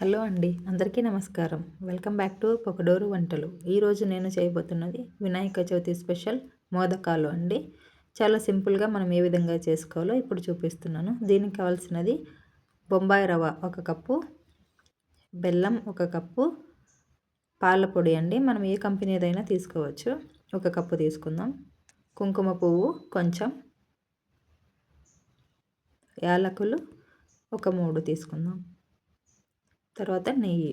Hello అండి అందరికీ నమస్కారం. వెల్కమ్ బ్యాక్ టు పొకడోరు వంటలు. ఈరోజు నేను చేయబోతున్నది వినాయక చవితి స్పెషల్ మోదకాలు అండి. చాలా సింపుల్గా మనం ఏ విధంగా చేసుకోవాలో ఇప్పుడు చూపిస్తున్నాను. దీనికి కావాల్సినది బొంబాయి రవ్వ ఒక కప్పు బెల్లం ఒక కప్పు పాల పొడి అండి. మనం ఏ కంపెనీదైనా తీసుకోవచ్చు. ఒక కప్పు తీసుకుందాం. కుంకుమ పువ్వు కొంచెం యాలకులు ఒక మూడు తీసుకుందాం. తర్వాత నెయ్యి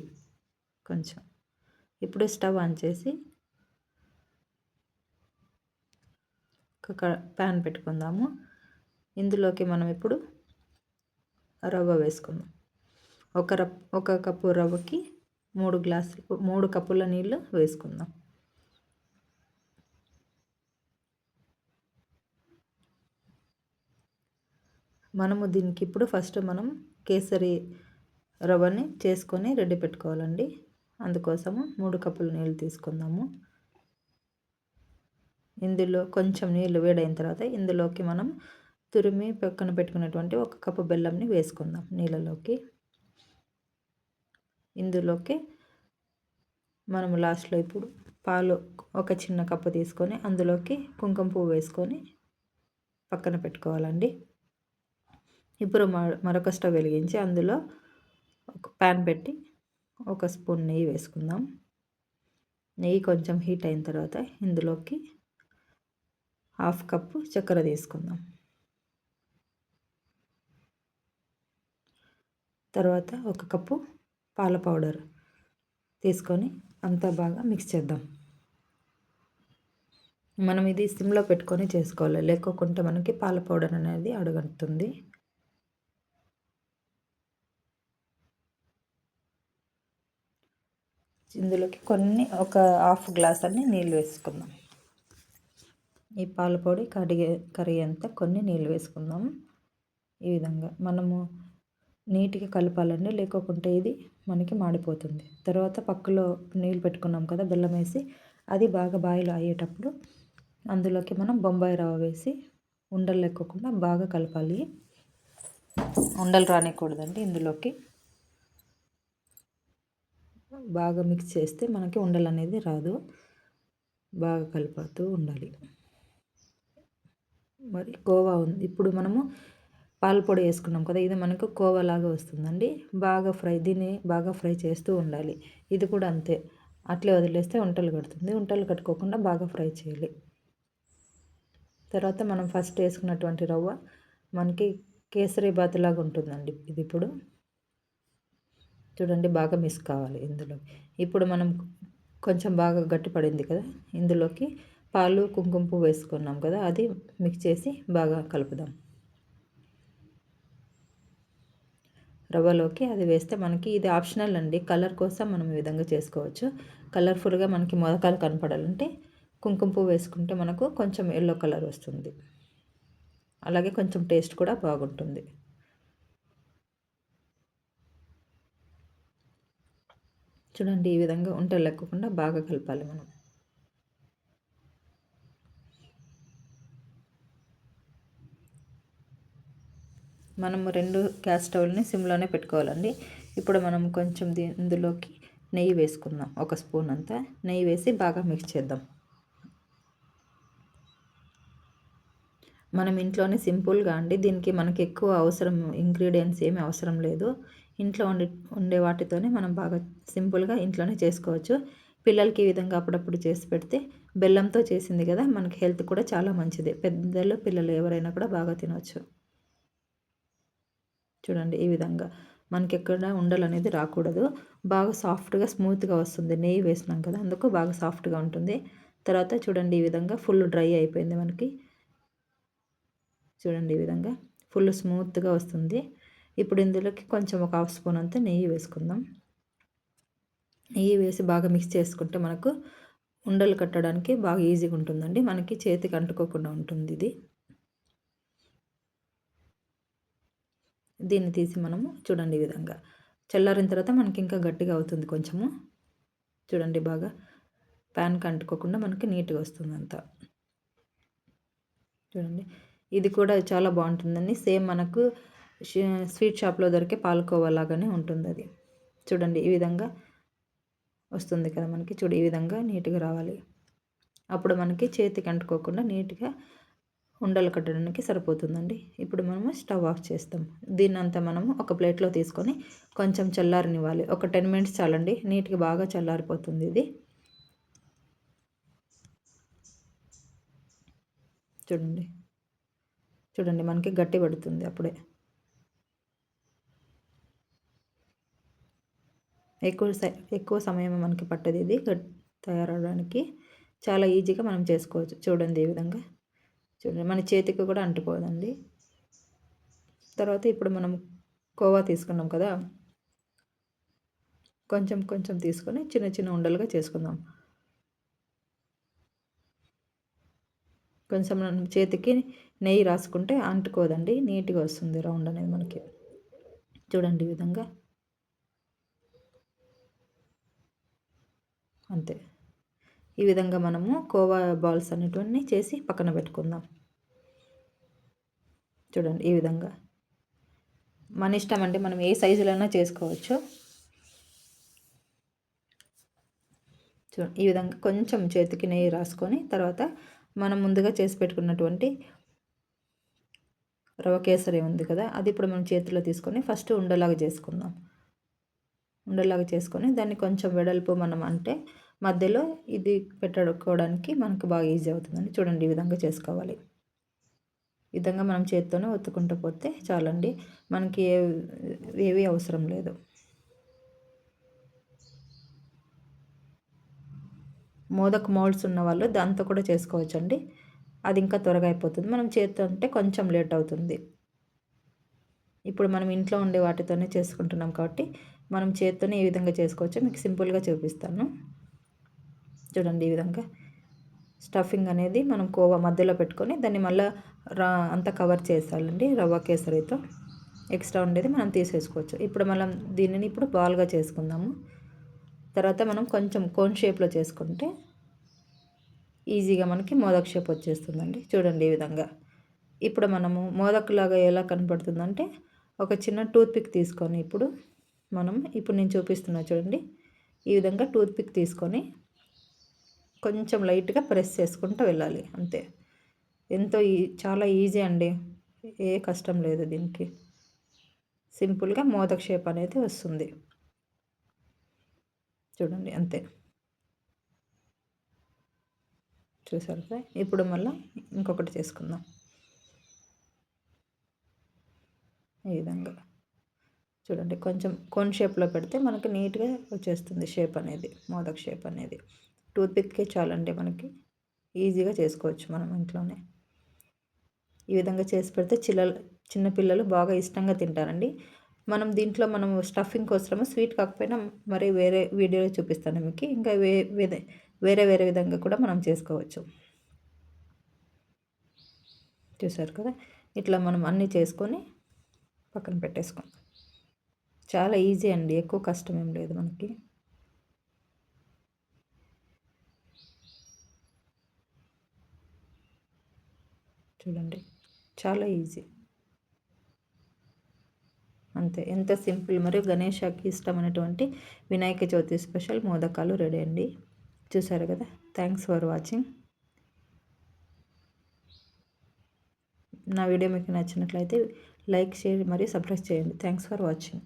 కొంచెం. ఇప్పుడు స్టవ్ ఆన్ చేసి ఒక ప్యాన్ పెట్టుకుందాము. ఇందులోకి మనం ఇప్పుడు రవ్వ వేసుకుందాం. ఒక రప్ ఒక కప్పు రవ్వకి మూడు గ్లాసులు మూడు కప్పుల నీళ్ళు వేసుకుందాం. మనము దీనికి ఇప్పుడు ఫస్ట్ మనం కేసరి రవ్వని చేసుకొని రెడీ పెట్టుకోవాలండి. అందుకోసము మూడు కప్పులు నీళ్ళు తీసుకుందాము. ఇందులో కొంచెం నీళ్ళు వేడైన తర్వాత ఇందులోకి మనం తురిమి పక్కన పెట్టుకున్నటువంటి ఒక కప్పు బెల్లంని వేసుకుందాం నీళ్ళలోకి. ఇందులోకి మనం లాస్ట్లో ఇప్పుడు పాలు ఒక చిన్న కప్పు తీసుకొని అందులోకి కుంకుమ పువ్వు వేసుకొని పక్కన పెట్టుకోవాలండి. ఇప్పుడు మరొక స్టవ్ వెలిగించి అందులో ఒక ప్యాన్ పెట్టి ఒక స్పూన్ నెయ్యి వేసుకుందాం. నెయ్యి కొంచెం హీట్ అయిన తర్వాత ఇందులోకి హాఫ్ కప్పు చక్కెర తీసుకుందాం. తర్వాత ఒక కప్పు పాల పౌడర్ తీసుకొని అంతా బాగా మిక్స్ చేద్దాం. మనం ఇది సిమ్లో పెట్టుకొని చేసుకోవాలి. లేకోకుంటే మనకి పాల పౌడర్ అనేది అడుగుతుంది ఇందులోకి కొన్ని ఒక హాఫ్ గ్లాస్ అన్ని నీళ్ళు వేసుకుందాం. ఈ పాల పొడి కడిగే కర్రీ అంతా కొన్ని నీళ్ళు వేసుకుందాం. ఈ విధంగా మనము నీట్గా కలపాలండి లేకోకుంటే ఇది మనకి మాడిపోతుంది. తర్వాత పక్కలో నీళ్ళు పెట్టుకున్నాం కదా బెల్లం వేసి అది బాగా బాయిల్ అయ్యేటప్పుడు అందులోకి మనం బొంబాయి రవ్వ వేసి ఉండలు లేకోకుండా బాగా కలపాలి. ఉండలు రానికూడదండి ఇందులోకి. బాగా మిక్స్ చేస్తే మనకి ఉండలు అనేది రాదు. బాగా కలుపుతూ ఉండాలి. మరి కోవా ఉంది. ఇప్పుడు మనము పాల పొడి వేసుకున్నాం కదా ఇది మనకు కోవా లాగా వస్తుందండి. బాగా ఫ్రై దీన్ని బాగా ఫ్రై చేస్తూ ఉండాలి. ఇది కూడా అంతే. అట్లే వదిలేస్తే ఉంటలు కడుతుంది. ఉంటలు కట్టుకోకుండా బాగా ఫ్రై చేయాలి. తర్వాత మనం ఫస్ట్ వేసుకున్నటువంటి రవ్వ మనకి కేసరి బాతులాగా ఉంటుందండి. ఇది ఇప్పుడు చూడండి బాగా మిస్ కావాలి ఇందులో. ఇప్పుడు మనం కొంచెం బాగా గట్టిపడింది కదా ఇందులోకి పాలు కుంకుమ పువ్వు వేసుకున్నాం కదా అది మిక్స్ చేసి బాగా కలుపుదాం. రవ్వలోకి అది వేస్తే మనకి ఇది ఆప్షనల్ అండి. కలర్ కోసం మనం ఈ విధంగా చేసుకోవచ్చు. కలర్ఫుల్గా మనకి మొదకాలు కనపడాలంటే కుంకుమ పువ్వు వేసుకుంటే మనకు కొంచెం ఎల్లో కలర్ వస్తుంది. అలాగే కొంచెం టేస్ట్ కూడా బాగుంటుంది. చూడండి ఈ విధంగా ఉంటలు లేకుండా బాగా కలపాలి మనం. మనము రెండు గ్యాస్ స్టవ్ని సిమ్లోనే పెట్టుకోవాలండి. ఇప్పుడు మనం కొంచెం ఇందులోకి నెయ్యి వేసుకుందాం ఒక స్పూన్ అంతా. నెయ్యి వేసి బాగా మిక్స్ చేద్దాం. మనం ఇంట్లోనే సింపుల్గా అండి దీనికి మనకి ఎక్కువ అవసరం ఇంగ్రీడియంట్స్ ఏమీ అవసరం లేదు. ఇంట్లో ఉండే ఉండే వాటితోనే మనం బాగా సింపుల్గా ఇంట్లోనే చేసుకోవచ్చు. పిల్లలకి ఈ విధంగా అప్పుడప్పుడు చేసి పెడితే బెల్లంతో చేసింది కదా మనకి హెల్త్ కూడా చాలా మంచిది. పెద్దలు పిల్లలు ఎవరైనా కూడా బాగా తినవచ్చు చూడండి ఈ విధంగా మనకి ఎక్కడ ఉండలు అనేది రాకూడదు. బాగా సాఫ్ట్గా స్మూత్గా వస్తుంది. నెయ్యి వేసినాం కదా అందుకు బాగా సాఫ్ట్గా ఉంటుంది. తర్వాత చూడండి ఈ విధంగా ఫుల్ డ్రై అయిపోయింది మనకి. చూడండి ఈ విధంగా ఫుల్ స్మూత్గా వస్తుంది. ఇప్పుడు ఇందులోకి కొంచెం ఒక హాఫ్ స్పూన్ అంతా నెయ్యి వేసుకుందాం. నెయ్యి వేసి బాగా మిక్స్ చేసుకుంటే మనకు ఉండలు కట్టడానికి బాగా ఈజీగా ఉంటుందండి. మనకి చేతికి అంటుకోకుండా ఉంటుంది ఇది. దీన్ని తీసి మనము చూడండి ఈ విధంగా. చల్లారిన తర్వాత మనకి ఇంకా గట్టిగా అవుతుంది కొంచెము. చూడండి బాగా ప్యాన్కి అంటుకోకుండా మనకి నీట్గా వస్తుంది అంతా చూడండి. ఇది కూడా చాలా బాగుంటుందండి. సేమ్ మనకు స్వీట్ షాప్లో దొరికే పాలకోవా లాగానే ఉంటుంది అది చూడండి ఈ విధంగా వస్తుంది కదా మనకి. చూడు ఈ విధంగా నీట్గా రావాలి. అప్పుడు మనకి చేతికి అంటుకోకుండా నీట్గా ఉండలు కట్టడానికి సరిపోతుందండి. ఇప్పుడు మనము స్టవ్ ఆఫ్ చేస్తాం. దీన్ని అంతా మనము ఒక ప్లేట్లో తీసుకొని కొంచెం చల్లారనివ్వాలి. ఒక టెన్ మినిట్స్ చాలండి. నీట్గా బాగా చల్లారిపోతుంది ఇది. చూడండి. చూడండి మనకి గట్టి పడుతుంది అప్పుడే. ఎక్కువ ఎక్కువ సమయం మనకి పట్టదు ఇది తయారవడానికి. చాలా ఈజీగా మనం చేసుకోవచ్చు. చూడండి ఈ విధంగా. చూడండి మన చేతికి కూడా అంటుకోదండి తర్వాత ఇప్పుడు మనం కోవా తీసుకున్నాం కదా. కొంచెం కొంచెం తీసుకొని చిన్న చిన్న ఉండలుగా చేసుకుందాం. కొంచెం మనం చేతికి నెయ్యి రాసుకుంటే అంటుకోదండి. నీట్గా వస్తుంది రౌండ్ అనేది మనకి. చూడండి ఈ విధంగా. అంతే. ఈ విధంగా మనము కోవా బాల్స్ అనేటివన్నీ చేసి పక్కన పెట్టుకుందాం. చూడండి ఈ విధంగా. మన ఇష్టం అంటే మనం ఏ సైజులైనా చేసుకోవచ్చు. చూడండి ఈ విధంగా కొంచెం చేతికి నెయ్యి రాసుకొని తర్వాత మనం ముందుగా చేసి పెట్టుకున్నటువంటి రవ కేసరి ఉంది కదా అది ఇప్పుడు మనం చేతిలో తీసుకొని ఫస్ట్ ఉండలాగా చేసుకుందాం. ఉండేలాగా చేసుకొని దాన్ని కొంచెం వెడల్పు మనం అంటే మధ్యలో ఇది పెట్టుకోవడానికి మనకు బాగా ఈజీ అవుతుందండి. చూడండి ఈ విధంగా చేసుకోవాలి. ఈ విధంగా మనం చేతితోనే ఒత్తుకుంటూ పోతే చాలండి. మనకి ఏ ఏవి అవసరం లేదు. మోదక్ మోల్డ్స్ ఉన్న వాళ్ళు దాంతో కూడా చేసుకోవచ్చండి. అది ఇంకా త్వరగా అయిపోతుంది. మనం చేతితో అంటే కొంచెం లేట్ అవుతుంది. ఇప్పుడు మనం ఇంట్లో ఉండే వాటితోనే చేసుకుంటున్నాం కాబట్టి మనం చేత్తోనే ఈ విధంగా చేసుకోవచ్చు? మీకు సింపుల్గా చూపిస్తాను. చూడండి ఈ విధంగా. స్టఫింగ్ అనేది మనం కోవా మధ్యలో పెట్టుకొని దాన్ని మళ్ళీ రా అంతా కవర్ చేసాలండి రవ్వ కేసరితో ఎక్స్ట్రా ఉండేది మనం తీసేసుకోవచ్చు. ఇప్పుడు మనం దీనిని ఇప్పుడు బాల్గా చేసుకుందాము. తర్వాత మనం కొంచెం కోన్ షేప్లో చేసుకుంటే ఈజీగా మనకి మోదక్ షేప్ వచ్చేస్తుందండి. చూడండి ఈ విధంగా. ఇప్పుడు మనము మోదక్లాగా ఎలా కనపడుతుందంటే ఒక చిన్న టూత్ పిక్ తీసుకొని ఇప్పుడు మనం ఇప్పుడు నేను చూపిస్తున్నా చూడండి. ఈ విధంగా టూత్పిక్ తీసుకొని కొంచెం లైట్గా ప్రెస్ చేసుకుంటూ వెళ్ళాలి. అంతే. ఎంతో ఈ చాలా ఈజీ అండి. ఏ కష్టం లేదు దీనికి. సింపుల్గా మోదక్ షేప్ అనేది వస్తుంది. చూడండి అంతే. చూసారు కదా? ఇప్పుడు మళ్ళీ ఇంకొకటి చేసుకుందాం. ఈ విధంగా. చూడండి కొంచెం కొన్ షేప్లో పెడితే మనకి నీట్గా వచ్చేస్తుంది షేప్ అనేది మోదక్ షేప్ అనేది. టూత్పిక్కే చాలండి మనకి. ఈజీగా చేసుకోవచ్చు మనం ఇంట్లోనే. ఈ విధంగా చేసి పెడితే చిల్లలు చిన్నపిల్లలు బాగా ఇష్టంగా తింటారండి. మనం దీంట్లో మనం స్టఫింగ్ కోసము స్వీట్ కాకపోయినా మరి వేరే వీడియోలో చూపిస్తాను మీకు. ఇంకా వే వేరే వేరే విధంగా కూడా మనం చేసుకోవచ్చు. చూసారు కదా? ఇట్లా మనం అన్నీ చేసుకొని పక్కన పెట్టేసుకుందాం. చాలా ఈజీ అండి ఎక్కువ కష్టం ఏం లేదు మనకి. చూడండి చాలా ఈజీ. అంతే ఎంత సింపుల్. మరియు గణేషకి ఇష్టమైనటువంటి వినాయక చవితి స్పెషల్ మోదకాలు రెడీ అండి. చూసారు కదా థ్యాంక్స్ ఫర్ వాచింగ్ నా వీడియో మీకు నచ్చినట్లయితే లైక్ షేర్ మరియు సబ్స్క్రైబ్ చేయండి. Thanks for watching